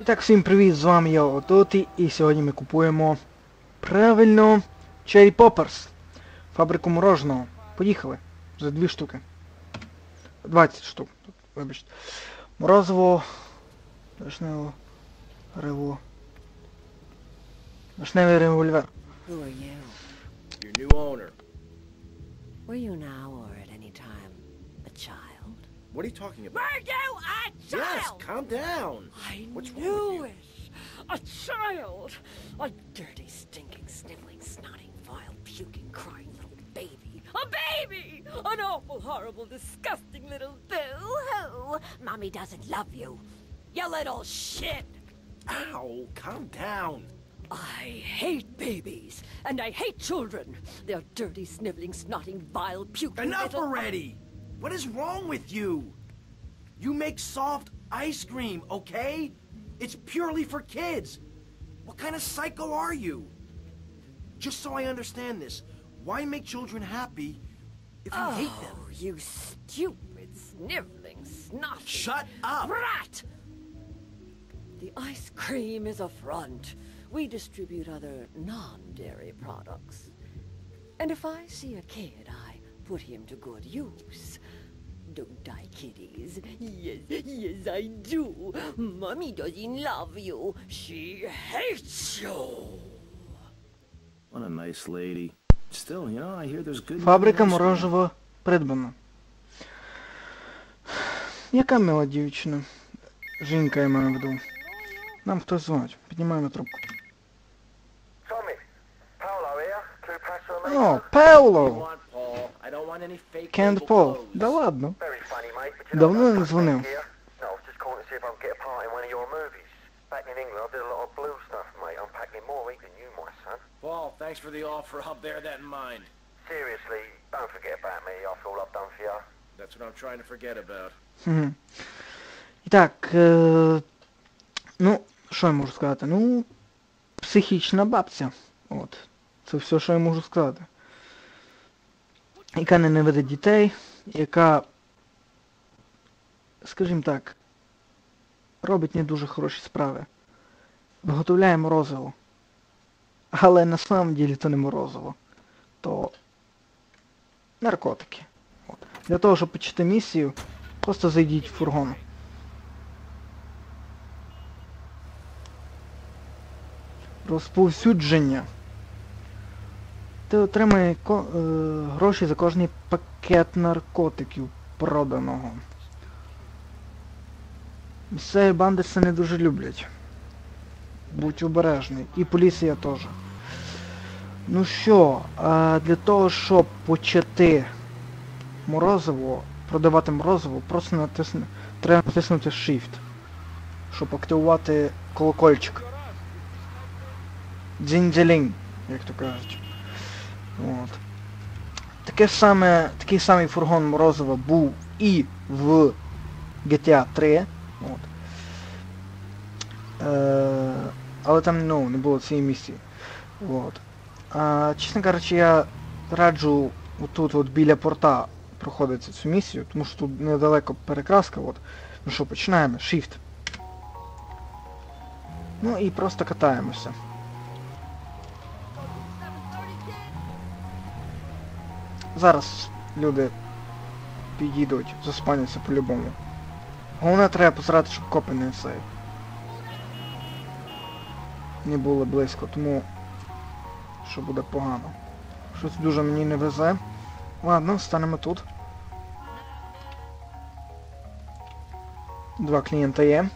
І так, всім привіт, з вами я Ототі, і сьогодні ми купуємо правильно Cherry Poppers. Фабрику мороженого. Поїхали. За дві штуки. 20 штук. Вибачте. Морозиво. Вишнево. Рево. Вишневий револьвер. Who are you? Your new owner. Were you now What are you talking about? Were you a child? Yes, calm down. I What's wrong knew it. A child. A dirty, stinking, sniveling, snotting, vile, puking, crying little baby. A baby! An awful, horrible, disgusting little boo-hoo. Mommy doesn't love you. You little shit. Ow, calm down. I hate babies, and I hate children. They're dirty, sniveling, snotting, vile, puking Enough little... already. What is wrong with you? You make soft ice cream, okay? It's purely for kids. What kind of psycho are you? Just so I understand this, why make children happy if you hate oh, them? Oh, you stupid, sniveling, snot. Shut up! Brat! The ice cream is a front. We distribute other non-dairy products. And if I see a kid, I put him to good use. Don't I, kiddies? Yes, yes, I do. Mommy doesn't love you. She hates you. What a nice lady. Still, you know, I hear there's good. Фабрика мороженого придбана. Яка мила дівчина? Жінка я маю в виду. Нам хтось дзвонить. Піднімаємо трубку. Tommy, Paolo here, two packs of О. Пауло! Кент Пол. Да ладно. Давно не звонил. Paul, thanks for the offer. I'll bear that in mind. Seriously, don't forget about me after all I've done for you. That's what I'm trying to forget about. Итак, е ну, що я можу сказати? Ну, психічна бабця. От. Це все, що я можу сказати. Яка ненавидить дітей, яка, скажімо так, робить не дуже хороші справи. Виготовляє морозиво. Але на самом ділі то не морозиво. То наркотики. От. Для того, щоб почати місію, Просто зайдіть в фургон. Розповсюдження. Ти отримає ко- е, гроші за кожний пакет наркотиків проданого. Місцеві банди це не дуже люблять. Будь обережний. І поліція теж. Ну що, а для того, щоб почати морозиво, продавати морозиво, просто натисни, треба натиснути Shift, щоб активувати колокольчик. Дзінь-дзелінь, як то кажуть. От. Таке саме, такий самий фургон морозива був і в GTA 3. От. Е, але там ну, не було цієї місії. От. А, чесно кажучи, я раджу отут от біля порта проходити цю місію, тому що тут недалеко перекраска, от. Ну що, починаємо. Shift. Ну і просто катаємося. Зараз люди підійдуть, заспаняться по-любому. Головне треба позирати, щоб копи не цей. Не було близько, тому що буде погано. Щось дуже мені не везе. Ладно, станемо тут. Два клієнта є.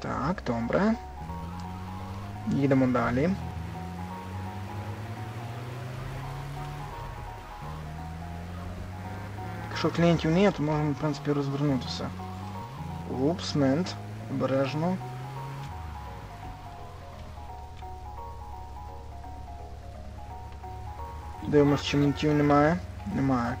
Так, добре. Їдемо далі. Якщо клієнтів немає, то можемо, в принципі, розвернутися. Упс, мент. Обережно. Дивимось, чи ментів немає. Немає.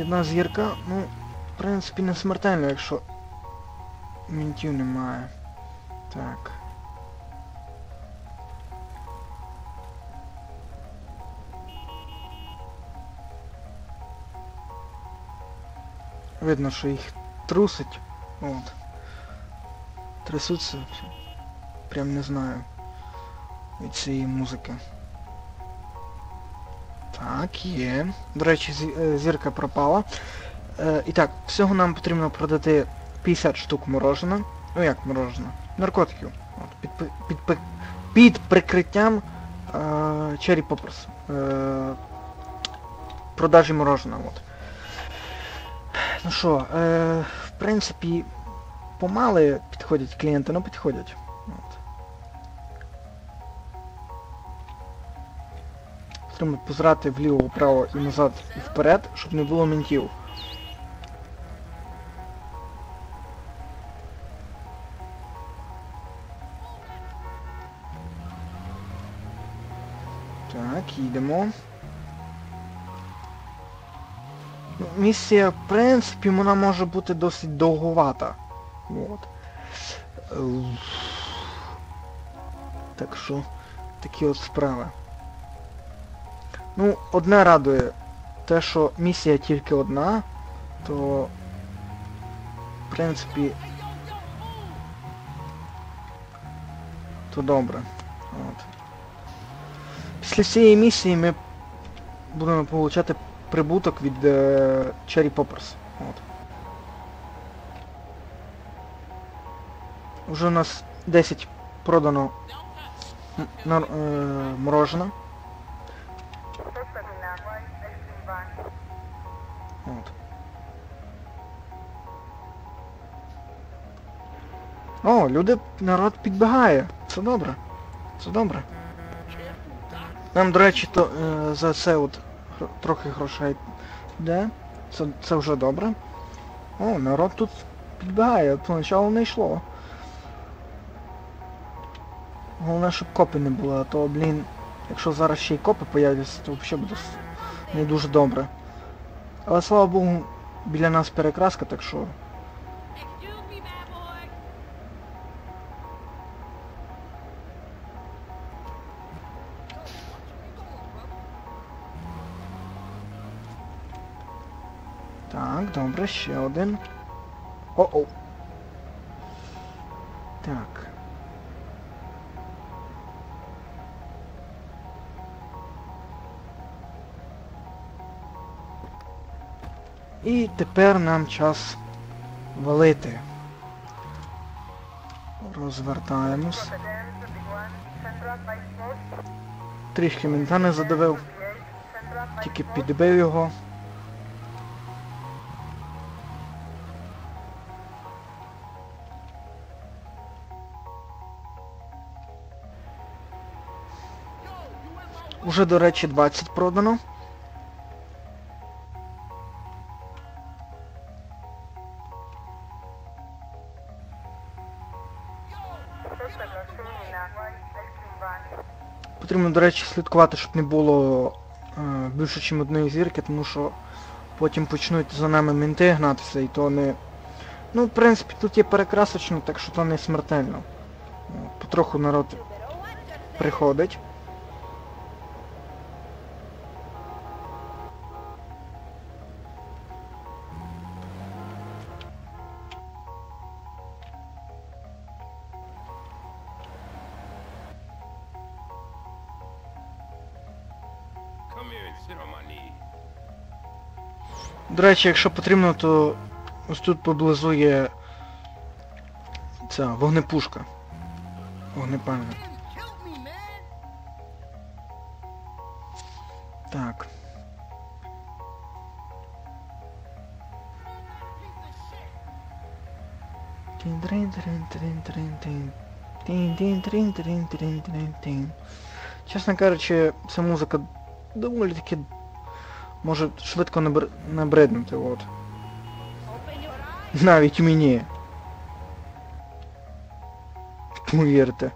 Одна зірка, ну, в принципі, не смертельно, якщо мінтів немає. Так. Видно, що їх трусить. От. Трясуться. Прям не знаю. Від цієї музики. Так, є. До речі, е, зірка пропала. Е, і так, всього нам потрібно продати 50 штук морожена. Ну як морожена? Наркотиків. От, під, пи- під, під прикриттям е, Cherry Poppers. Е, продажі морожена. От. Ну що, е, в принципі, помали підходять клієнти, ну підходять. Потрібно позирати вліво, вправо і назад і вперед, щоб не було ментів. Так, їдемо. Ну, Місія, в принципі, вона може бути досить довгувата. От. Е, Так що, такі от справи. Ну, одне радує, те, що місія тільки одна, то в принципі то добре. От. Після цієї місії ми будемо получати прибуток від е, Cherry Poppers. От. Вже у нас 10 продано е. От. О, люди, народ підбігає. Це добре. Це добре. Нам, до речі, то е, за це от трохи грошей йде. Це, це вже добре. О, народ тут підбігає, поначалу не йшло. Головне, щоб копи не було, а то, блін, якщо зараз ще й копи появляться, то взагалі буде не дуже добре. Але слава Богу, біля нас перекраска, так що. Так, добре, ще один. О-оу. Так. І тепер нам час валити. Розвертаємось. Трішки мента не задавив. Тільки підбив його. Уже, до речі, 20 продано. До речі, слідкувати, щоб не було е, більше, ніж одної зірки, тому що потім почнуть за нами мінти гнатися і то не... Ну, в принципі, тут є перекрасочно, так що то не смертельно. Потроху народ приходить. До речі, якщо потрібно, то ось тут поблизу є ця вогнепушка. Вогнепальна. Так. Чесно кажучи, ця музика доволі таки може швидко набр... набриднути, от. Навіть мені. Повірте.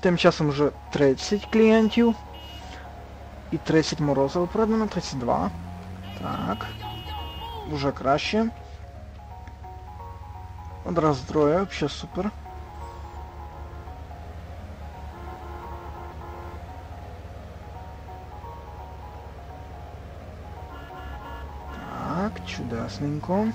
Тим часом вже 30 клієнтів. І 30 морозиво продано, 32. Так. Уже краще. Одразу троє, взагалі супер. Чудесненько.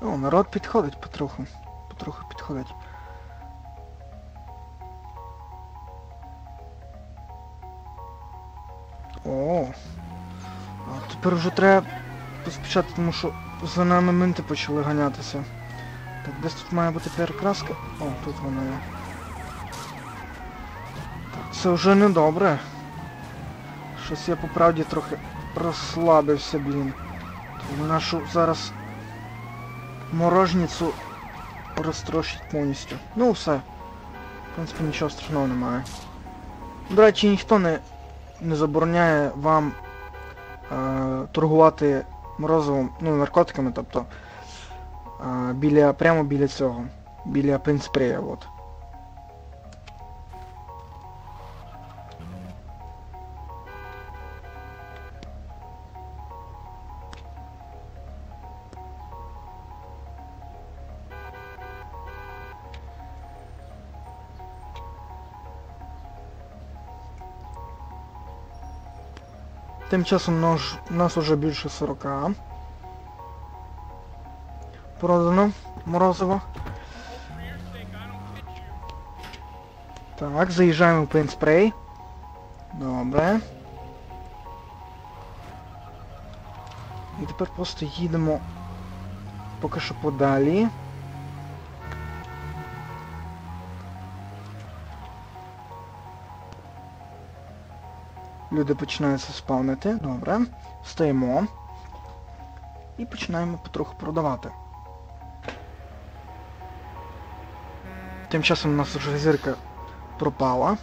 О, народ підходить потроху. Потроху підходить. О. А тепер вже треба поспішати, тому що за нами менти почали ганятися. Так, десь тут має бути перекраска. О, тут вона є. Так, це вже не добре. Щось я по правді трохи розслабився, блін. Тому нашу зараз морожницю розтрощить повністю. Ну все. В принципі, нічого страшного немає. До речі, ніхто не, не забороняє вам е, торгувати морозивом, ну, наркотиками, тобто е, біля, прямо біля цього. Біля пенспрея, от. Тим часом нас уже більше 40. Продано морозиво. Так, заїжджаємо в пейнспрей. Добре. І тепер просто їдемо поки що подалі. Люди починаються спавнити. Добре. Стоїмо. І починаємо потроху продавати. Тим часом у нас вже зірка пропала.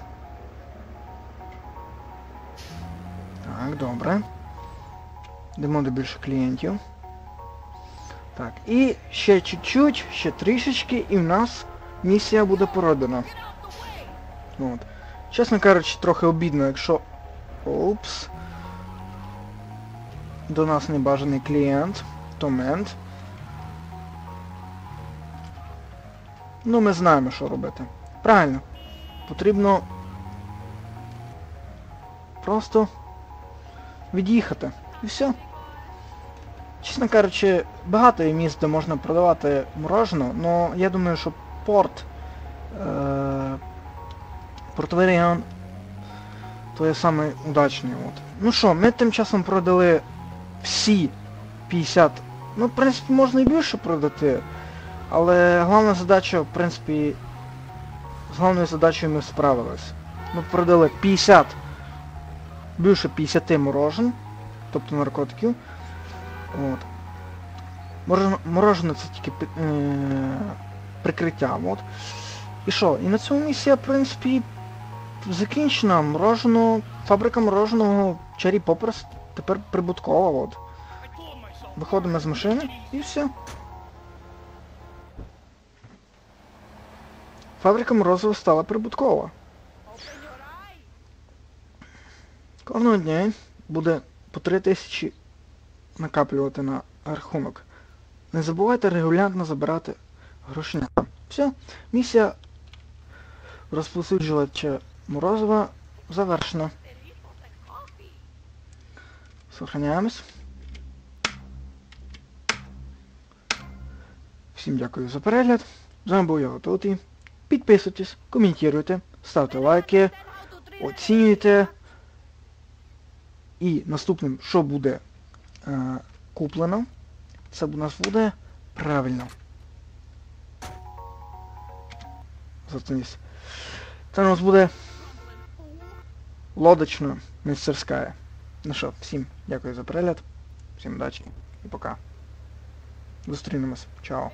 Так, добре. Йдемо до більше клієнтів. Так, і ще чуть-чуть, ще трішечки, і в нас місія буде продана. От. Чесно кажучи, трохи обідно, якщо Опс. До нас небажаний клієнт. Томент. Ну, ми знаємо, що робити. Правильно. Потрібно просто від'їхати. І все. Чесно кажучи, багато є місць, де можна продавати мороженое, але я думаю, що порт, е- портовий регіон то є саме удачний. От. Ну що, ми тим часом продали всі 50. Ну, в принципі, можна і більше продати. Але головна задача, в принципі, з головною задачею ми справились. Ми продали 50, більше 50 морожен, тобто наркотиків. От. Морожене, морожене це тільки е, прикриття. От. І що? І на цьому місія, в принципі, закінчена. Мороженого, фабрика мороженого Cherry Poppers тепер прибуткова. От. Виходимо з машини і все. Фабрика морозива стала прибуткова. Кожного дня буде по 3 тисячі накаплювати на рахунок. Не забувайте регулярно забирати грошенята. Все, місія розповсюджувача морозива завершена. Сохраняємось. Всім дякую за перегляд. З вами був я Готовий. Підписуйтесь, коментуйте, ставте лайки, оцінюйте. І наступним, що буде е, куплено, це у нас буде правильно. Заткнись. Це у нас буде лодочна мастерська. Ну що, всім дякую за перегляд, всім удачі. і пока. Зустрінемось. Чао.